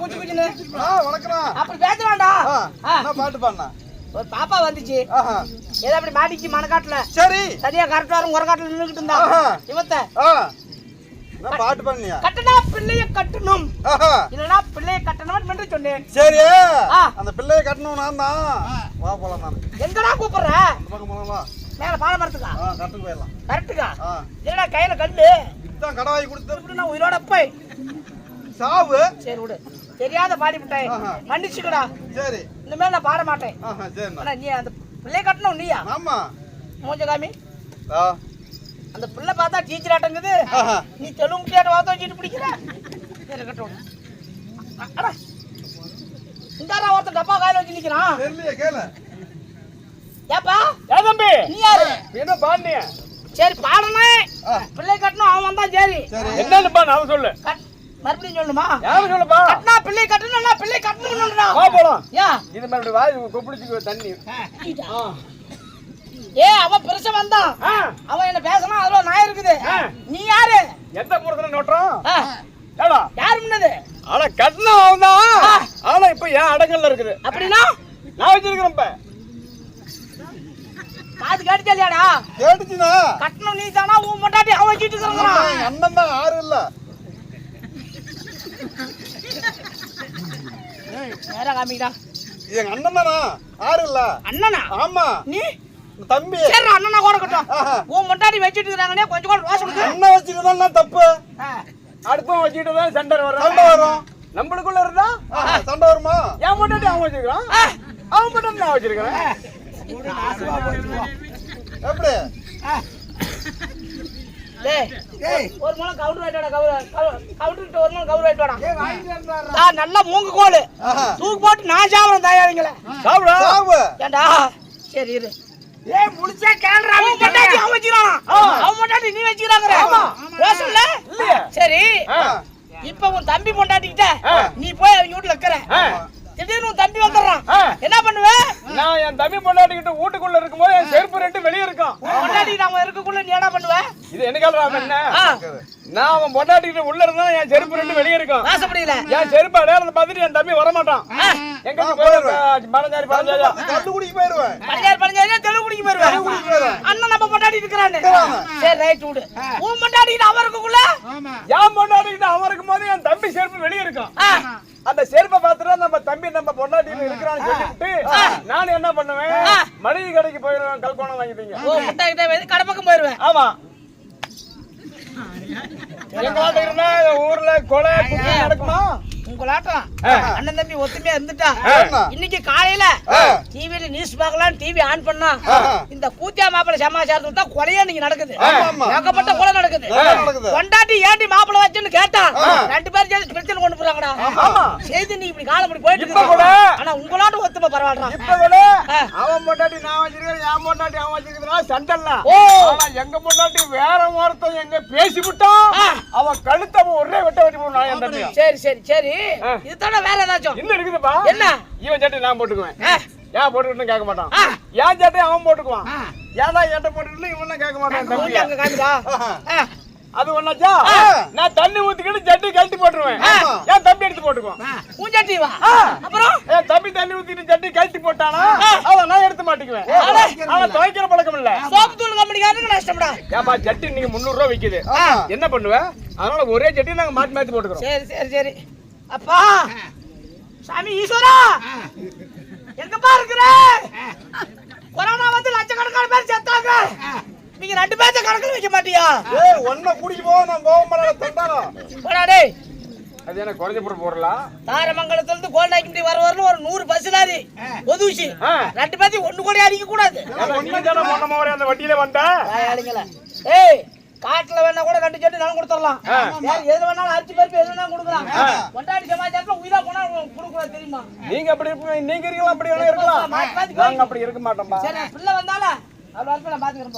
குச்சி குச்சின்னு ஆ வணக்கம் அப்படி பேச வேண்டாம் ஆ, ஆ, என்ன பாட்டு பாடினா? ஒரு பாப்பா வந்துச்சு. ஏதோ அப்படி மாட்டிச்சு மனக்காட்டுல. சரி. சரியா கரெக்டா வரும் உரக்காட்டுல நின்றுகிட்டு இருந்தா. இவத்த. பாட்டு பாடினியா? கட்டணா பிள்ளைய கட்டணும். இல்லனா பிள்ளைய கட்டணும் என்று சொன்னேன். சரி. அந்த பிள்ளையை கட்டணும் நான் தான். வா போலாம் நான். எங்கடா கூப்பிடுற? இந்த பக்கம் போலாமா மேல பால மரத்துக்கா? கட்டுக்கு போயிடலாம். கரெக்டுக்கா ஆ. இல்லடா கையில கல்லு? இதான் கடவாய் கொடுத்து. நான் உயிரோட போய். சாவு. சரி விடு. தெரியாத பாடி விட்டேன். மன்னிச்சுக்கடா. சரி. இனிமேல் நான் பாட மாட்டேன் ஆனா நீ அந்த பிள்ளைய கட்டணும் நீயா? ஆமா. மூஞ்ச காமி ஆ. அந்த பிள்ளை பார்த்தா டீச்சர் ஆட்டங்குது. ஆஹா. நீ தெலுங்கு கேட்ட வார்த்தை வச்சுட்டு பிடிக்கிற? சரி கட்டணும் அடா. இந்தாரா ஒருத்தன் டப்பா காயில வச்சு நிக்கிறான். கேளு. ஏப்பா? ஏ தம்பி. நீ யாரு? என்ன பாண்டிய சரி பாடனே ஆ. பிள்ளை கட்டணும் அவன் வந்தான் சரி. என்னன்னு பா நான் சொல்லு கட் மறுபடியும் சொல்லுமா யாரும் சொல்லுப்பா? கட்டினா பிள்ளை கட்டணும்னா பிள்ளை கட்டணும்ன்றா வா போலாம். ஏன் இது மாதிரி வாய் கொப்பிடிச்சு தண்ணி. ஏ அவன் பெருசா வந்தான். அவன் என்ன பேசணும் அதுல நான் இருக்குது. நீ யாரு? எந்த புறத்துல நோட்டுறோம் யார்? முன்னது? ஆனா கட்டணம் அவன் தான் ஆனா இப்ப ஏன் அடங்கல்ல இருக்குது. அப்படின்னா? நான் வச்சிருக்கிறேன் இப்ப. காது கேட்டுச்சல்லையாடா கேட்டுச்சுண்ணா. கட்டணம் நீ தானா உன் மொட்டாட்டி அவன் வச்சுட்டு இருக்கிறான். அண்ணன் தான் ஆறு இல்ல. நேரா காமிக்கடா எங்க அண்ணன் தானா ஆறு இல்ல. அண்ணனா? ஆமா. நீ? தம்பி. சரி அண்ணனா கூட கட்டும் ஆஹா. உன் மொட்டாட்டி வச்சுட்டு இருக்கிறாங்கன்னே கொஞ்சம் கூட இருக்கு. அண்ணன் வச்சுக்கிறதா தப்பு. அடுப்பம் வச்சுட்டு தான் சண்டை வர்றான். வரும். நம்மளுக்குள்ள இருந்தா? ஆஹா, சண்டை வருமா? என் பொண்டாட்டி அவன் வச்சிருக்கான். அவன் பொண்டாட்டி நான் வச்சிருக்கிறேன். எப்படி? டேய், ஒரு முளம் கவுண்டர் வாங்கிட்டு வாடா, கவு- கவு- கவுண்டர்கிட்ட ஒரு முளம் கவுண்டர் வாங்கிட்டு வாடா. ஆ, நல்லா மூங்கு கோலு. தூக்கு போட்டு நான் சாப்பிடுறேன் தாயாரிங்களே சாப்பிடா. ஏண்டா? சரி இரு. ஏய் முடிச்சா கேள்றா அவன் பொண்டாட்டி அவன் வச்சிரான் அவன் பொண்டாட்டி நீ வச்சிராங்கற ஆமா. சரி. இப்ப உன் தம்பி பொண்டாட்டிக்கிட்ட. நீ போய் அவங்க வீட்ல இருக்கற. திடீர்னு உன் தம்பி வந்துடுறான். என்ன பண்ணுவ? நான் என் தம்பி பொண்டாட்டிக்கிட்ட வீட்டுக்குள்ள இருக்கும்போது என் செருப்பு ரெண்டு வெளியே இருக்கான் உன் பொண்டாட்டி நாம இருக்கக்குள்ள நீ என்ன பண்ணுவ? இது என்ன காலம் என்ன? நான் அவன் பொண்டாட்டிக்கிட்ட உள்ள இருந்தா என் செருப்பு ரெண்டு வெளியே இருக்கும். என் செருப்பு அடையாளத்தை பார்த்துட்டு என் தம்பி வரமாட்டான். எங்க பழஞ்சாரி பழஞ்சாரியா? கல்லு குடிக்கு போயிருவேன் பணியார் பணியார் தெலுங்கு குடிக்க குடிக்க போயிருவேன் போயிருவேன். அண்ணன் நம்ம. சரி ரைட் விடு. உன் என் என் தம்பி செருப்பு வெளியே இருக்கும். ஆ, அந்த செருப்பை பார்த்துட்டு நம்ம தம்பி நம்ம பொண்டாட்டியில இருக்கிறான்னு சொல்லிட்டு நான் என்ன பண்ணுவேன்? மளிகை கடைக்கு போயிடுவேன் கல்கோணம் வாங்கிட்டீங்க ஓ முட்டாக்கிட்ட வந்து கடை பக்கம் போயிருவேன். ஆமா. எங்களாட்ட இருந்தா ஊர்ல கொலை குப்பை நடக்குமா? உங்களாட்டம் அண்ணன் தம்பி ஒத்துமையா இருந்துட்டா. இன்னைக்கு காலையில ஆ. டிவில நியூஸ் பார்க்கலாம் டிவி ஆன் பண்ணா. இந்த கூத்தியா மாப்பிள சமாச்சாரத்துல தான் கொலையா இன்னைக்கு நடக்குது. ஏகப்பட்ட கொலை நடக்குது. கொண்டாட்டி ஏண்டி மாப்பிள வச்சுன்னு கேட்டா. ரெண்டு பேரும் சேர்ந்து பிரச்சனை கொண்டு போறாங்கடா ஆமா. செய்தி நீ இப்படி காலம் இப்படி போயிட்டு. கூட. ஆனா உங்களாட்ட ஒத்துமை பரவாயில்ல இப்ப கூட ஆ. அவன் பொண்டாட்டி நான் வச்சிருக்கிறேன் என் பொண்டாட்டி அவன் வச்சிருக்கிறதுனால சண்டல்ல எங்க பொண்டாட்டி வேற ஒருத்தன் எங்க பேசி விட்டான். அவன் கழுத்தை ஒரே வெட்ட வெட்டி தம்பியும் சரி சரி சரி. இது தவிர வேற ஏதாச்சும்? இன்னும் இருக்குதுப்பா. என்ன? இவன் சட்டை நான் போட்டுக்குவேன். ஏன் போட்டுக்கிட்டு கேட்க மாட்டான். என் சட்டை அவன் போட்டுக்குவான். ஏன்டா என்கிட்ட போட்டுக்கிட்டு இவன் கேட்க மாட்டான். அது ஒண்ணாச்சா. நான் தண்ணி ஊத்திக்கிட்டு ஜட்டி கழட்டி போட்டுருவேன். என் தம்பி எடுத்து போட்டுக்குவான். மூஞ்சாட்டி வா. ஆ. அப்புறம்? என் தம்பி தண்ணி ஊத்திட்டு ஜட்டி கழட்டி போட்டானா? அவன் நான் எடுத்து மாட்டிக்குவேன். அவன் துவைக்கிற பழக்கம் இல்ல. சோப்பு தூள் கம்பெனிக்காரனுக்கு நஷ்டம்டா. ஏப்பா ஜட்டி நீங்க முந்நூறு ரூபா விக்குது. என்ன பண்ணுவேன் அதனால ஒரே ஜட்டி நாங்க மாத்தி மாத்தி போட்டுக்கிறோம். சரி சரி சரி. அப்பா! சாமி ஈஸ்வரா! எங்கப்பா இருக்கிற? கொரோனா வந்து லட்சக்கணக்கான பேர் செத்தாங்க. நீங்க ரெண்டு பேர்த்த கணக்கில் வைக்க மாட்டியா? ஏய் ஒன்ன குடிக்கு போக நான் போக மாட்டேன் போடா டேய். அது என்ன குறைஞ்ச போட்டு போடலாம் தாரமங்கலத்துல இருந்து கோல்டாக்கி வர வரணும் ஒரு நூறு பஸ் லாரி. ஒதுவுச்சு. ஆ. ரெண்டு பேர்த்தையும் ஒண்ணு கூட அடிக்க கூடாது. அந்த வண்டியில வந்த? ஏய் காட்டுல வேணா கூட ரெண்டு செட்டு நிலம் கொடுத்துடலாம். எது வேணாலும் அரிசி பருப்பு எது வேணாலும் கொடுக்கலாம். கொண்டாடி சமாச்சாரத்துல உயிரா போனா கொடுக்கூடாது தெரியுமா? நீங்க அப்படி இருப்பீங்க நீங்க இருக்கலாம் அப்படி வேணா இருக்கலாம். நாங்க அப்படி இருக்க மாட்டோம்பா சரி பிள்ளை வந்தால அவ்வளோ நான் பாத்துக்கிறேன்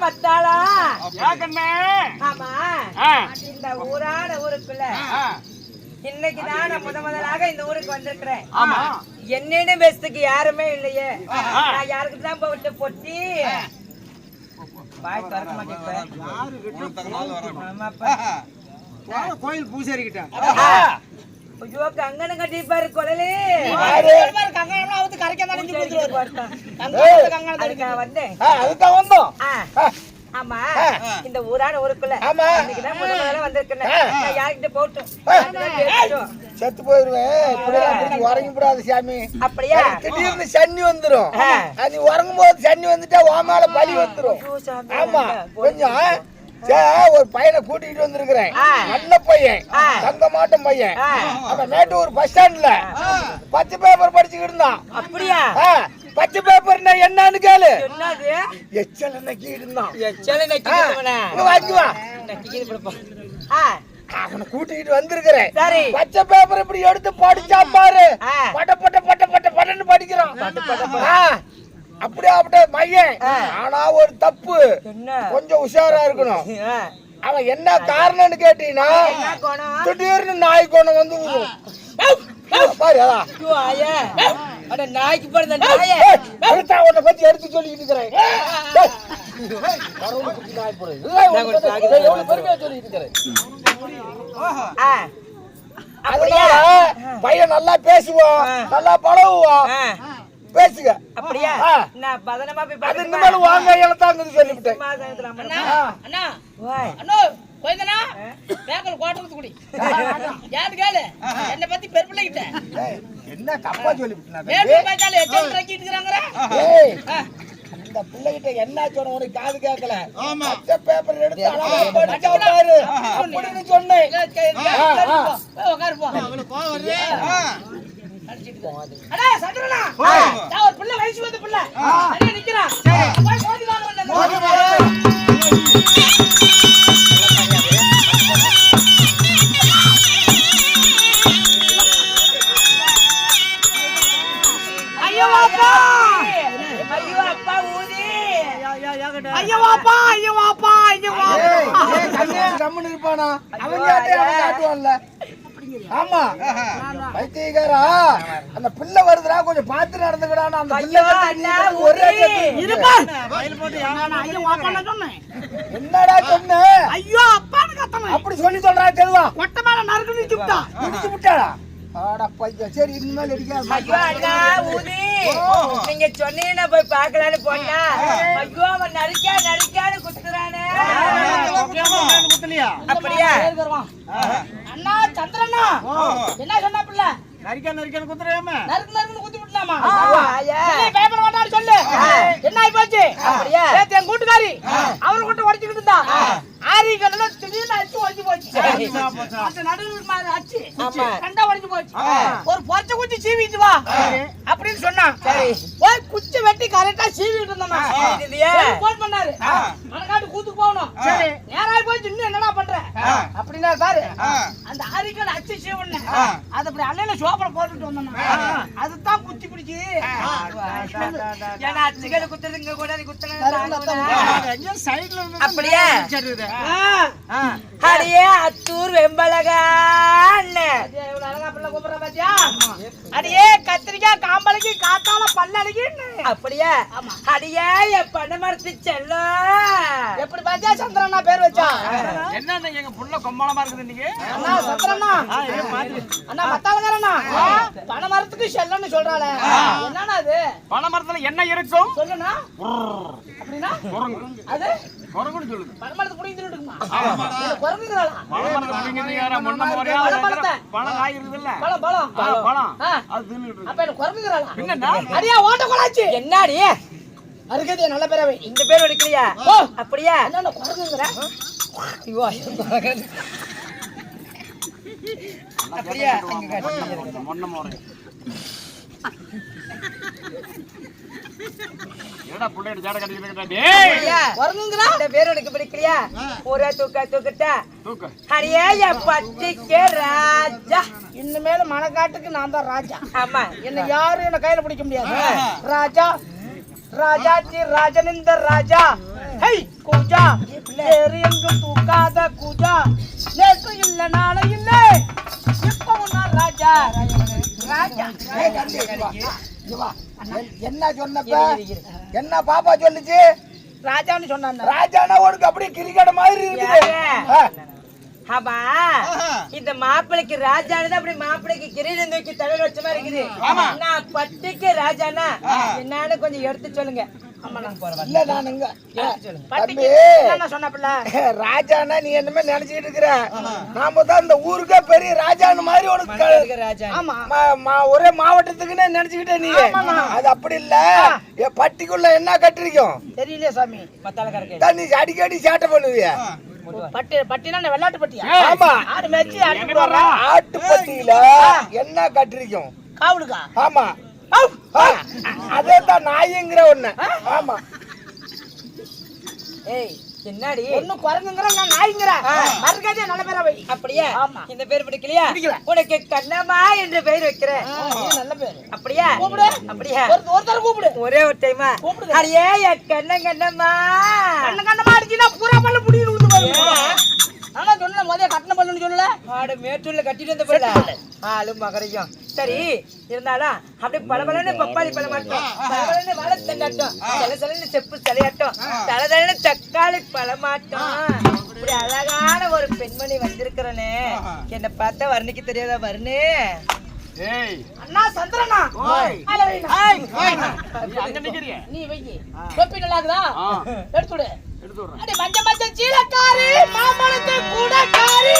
வந்தாளா? ஆமா. இந்த ஊரான ஊருக்குள்ள இன்னைக்கு நான் முத முதலாக இந்த ஊருக்கு வந்திருக்கிறேன். என்னன்னு பேசுறதுக்கு யாருமே இல்லையே. நான் யாருக்குதான் போட்டு பொட்டி வாய் திறக்க மாட்டேன் கோயில் பூசாரி ஐயோ கங்கணம் கட்டிப்பாரு கொடலே கங்கணம்லாம் அவுத்து கரைக்க வந்தேன். அதுதான் வந்தோம். ஆ. ஆமா. இந்த ஊரான ஊருக்குள்ள. ஆமா. இன்னைக்கு தான் முத முதல்ல வந்திருக்கேன் நான் யார்கிட்ட. செத்து போயிருவேன். உறங்கி விடாது சாமி. அப்படியா? திடீர்னு சன்னி வந்துரும். அது உறங்கும் போது சன்னி வந்துட்டா உன் மேல பலி வந்துரும். ஆமா. கொஞ்சம் ஒரு பையனை கூட்டிட்டு வந்திருக்கிறேன். நல்ல பையன். தங்க மாட்டம் பையன். அவன் மேட்டூர் பஸ் ஸ்டாண்ட்ல பச்சை பேப்பர் படிச்சுக்கிட்டு இருந்தான். அப்படியா? பச்சை பேப்பர்னா என்னன்னு கேளு. எச்சல் நக்கி இருந்தான். எச்சல ஆ, நக்கிடுவனா இங்க வாங்கி வா. நக்கிது கொடுப்பா ஆ. அவனை கூட்டிட்டு வந்திருக்கிறேன். பச்சை பேப்பர் இப்படி எடுத்து படிச்சா பாரு. பட்ட பட்ட பட்ட பட்ட பட்டன்னு படிக்கிறான். அப்படியே அப்படியே மையன். ஆ. ஆனா ஒரு தப்பு. கொஞ்சம் உஷாரா இருக்கணும். அவன் என்ன காரணம்னு கேட்டீங்கன்னா திடீர்னு நாய் கோணம் வந்து. பாரு நாய்க்கு பிறந்த நாயே. உன்னை பத்தி எடுத்து சொல்லிட்டு இருக்கிறேன். பையன் நல்லா பேசுவான். நல்லா பழகுவான் பேசுங்க. அப்படியா. நான் பதனமா போய் அது படுத்துப்பா. இனிமேல் வாங்க இழத்தாங்கன்னு சொல்லிவிட்டேன். அண்ணா. அண்ணோ. கோயந்தனா பேக்கல் கோட்டறது குடி. யாரு கேளு? என்ன பத்தி பெருப்பிள்ளைகிட்ட என்ன தப்பா சொல்லிவிட்டேன் இந்த பிள்ளைகிட்ட என்ன சொன்ன உனக்கு காது கேட்கல. பச்சை பேப்பர் எடுத்து அழகா படிச்சா பாரு. அப்படின்னு சொன்னேன். உட்காரு ஒரு பிள்ளை வயசு வந்த பிள்ளை நிக்கிறான் கம்முன்னு இருப்பானா? அவன் அவன் காட்டுவான்ல. ஆமா. பைத்தியக்காரா அந்த பிள்ளை வருதுடா கொஞ்சம் பார்த்து நடந்துக்கடா அந்த கட்டி. கட்டு என்னடா சொன்ன? ஐயோ அப்பான்னு அப்படி சொல்லி சொல்றா தெருவா மொட்டை மேல நறுக்கு நிச்சு விட்டா. இடிச்சு விட்டாடா சரி இனிமேல் நீங்க சொன்னீங்கன்னா போய் பார்க்கலான்னு போனா ஐயோ அவன் நடிக்கா நடிக்கான்னு குத்துறானே. அப்படியா? சந்திரண்ணா என்ன சொன்னா பிள்ளை? நரிக்க நரிக்க குத்துறாம நறுக்கு நறுக்குன்னு குத்தி விட்டலாமா ஆயா. வேண்டாம்னு சொல்லு. என்ன ஆகி போச்சு அப்படியா? நேத்து என் கூட்டுக்காரி அவர் கூட்ட உடைச்சுக்கிட்டு இருந்தா. ஆரி கண்ணுல திடீர்னு அச்சு உடைச்சு போச்சு. அந்த நடுவில் மாதிரி அச்சு ஆமா. கண்டா உடைச்சு போச்சு. ஒரு பொச்ச குச்சி சீவிட்டு வா. அப்படின்னு சொன்னான் சரி. போய் குச்சி வெட்டி கரெக்டா சீவிட்டு இருந்தோமா இல்லையா? போன் பண்ணாரு. மனக்காட்டு கூத்துக்கு போகணும். நேராய் போய் இன்னும் என்னடா பண்ற? அப்படின்னா பாரு அந்த ஆரிக்கல் அச்சு சீவன. அது அப்படி அண்ணல சோப்பனை போட்டுட்டு வந்தோம் அதுதான் குத்தி பிடிச்சி ஏன்னா அச்சுகளை குத்துறதுங்க கூட அப்படியா. அத்தூர் வெம்பலகா அண்ணன் இவ்வளவு அழகா பிள்ளை கூப்பிடுற பாத்தியா? அடியே கத்திரிக்காய் காம்பளைக்கு காத்தால பல்லடிக்குன்னு அப்படியா? அடியே என் பண்ண மரத்து செல்லம் எப்படி பாத்தியா சந்திரனா பேர் வச்சா? என்ன எங்க புள்ள கொம்மாளமா இருக்குது இன்னைக்கு? அண்ணா சந்திரனா அண்ணா. மத்தாளக்காரண்ணா பனை மரத்துக்கு செல்லன்னு சொல்றாளே. என்னன்னா அது? பனை மரத்துல என்ன இருக்கும் சொல்லுண்ணா. அப்படின்னா? அது? குரங்குன்னு சொல்லுது. இருக்குமா? குரங்குங்கிறாளா என்னடா அடியா ஓட்ட கொலாச்சு. என்னடி? அருகதே நல்ல பேரவை இந்த பேர் எடுக்கலையா? ஓ. அப்படியா? அப்படியா? என்னடா புள்ளையோட ஜாட கட்டிக்கிட்டு டேய்! அப்படியா? குரங்குங்கிறா இந்த பேர் உனக்கு பிடிக்கலையா? ஒரே தூக்க தூக்கிட்டா. தூக்கு. அடியே என் பட்டிக்கு ராஜா. இனிமேல மனக்காட்டுக்கு நான் தான் ராஜா. ஆமா. என்ன யாரும் என்ன கையில பிடிக்க முடியாது. ராஜா ராஜாச்சி ராஜனிந்த ராஜா. ஹை கூஜா. வேறு எங்கும் தூக்காத கூஜா. நேற்று இல்ல நானும் இல்ல. இப்பவும் நான் ராஜா. ராஜா. என்ன சொன்னப்ப? என்ன பாப்பா சொல்லுச்சு? ராஜான்னு சொன்னான் ராஜானா உனக்கு அப்படியே கிரிக்கெட் மாதிரி இருக்குது. ஆமா இந்த மாப்பிளைக்கு ராஜானது அப்படி மாப்பிளைக்கு கிரீடம் தூக்கி தலைவர் வச்ச மாதிரி இருக்குது. நான் பட்டுக்கு ராஜானா. என்னன்னு கொஞ்சம் எடுத்து சொல்லுங்க. ராஜானா நீ என்னமே நினைச்சிட்டு இருக்கிற? நாம தான் இந்த ஊருக்கே பெரிய ராஜான்னு மாதிரி உனக்கு ஒரே மாவட்டத்துக்குன்னு நினைச்சுக்கிட்ட நீ? அது அப்படி இல்ல. பட்டிக்குள்ள என்ன கட்டிருக்கோம்? தெரியலையே சாமி. நீ அடிக்கடி சேட்டை பண்ணுவிய. என்ன கட்டிருக்கோம்? காவலுக்கா? ஆமா. அதே தான் நாய்ங்கிற ஒண்ணு. ஆமா. ஏய் என்னடி? ஒண்ணு குரங்குங்கிற நான் நாய்ங்கிற. மறுக்காதே நல்ல பேரா வை அப்படியா? ஆமா. இந்த பேர் பிடிக்கலையா? பிடிக்கல. உனக்கு கண்ணம்மா என்று பெயர் வைக்கிறேன். நல்ல பேரு. அப்படியா? கூப்பிடு. அப்படியா? ஒரு ஒருத்தர் கூப்பிடு. ஒரே ஒரு டைமா கூப்பிடுங்க. அடியே என் கண்ண கண்ணம்மா. கண்ண கண்ணமா அடிச்சுனா பூரா பல்லு போயிடும். ஆனா சொன்ன முதல்ல கட்டண பல்லுன்னு சொல்லல ஆடு மேட்டூர்ல கட்டிட்டு வந்த பிள்ளை ஆளு மகரையும். சரி இருந்தாலும் அப்படியே பளபளன்னு பப்பாளி பழமாட்டம் பளபளன்னு வாழை தண்டாட்டம் சில சிலன்னு செப்பு சிலையாட்டம். தல தலன்னு தக்காளி பழமாட்டம். இப்படி அழகான ஒரு பெண்மணி வந்திருக்கிறனே. என்ன பார்த்தா வர்ணிக்கு தெரியாதா வர்ணு? ஏய். அண்ணா சந்திரனா? நீ வை தொப்பி நல்லா இருக்குதா? ஆ. கொடுத்து விடுறேன் மஞ்ச மஞ்ச சீலக்காரி மாம்பழத்தை கூடக்காரி.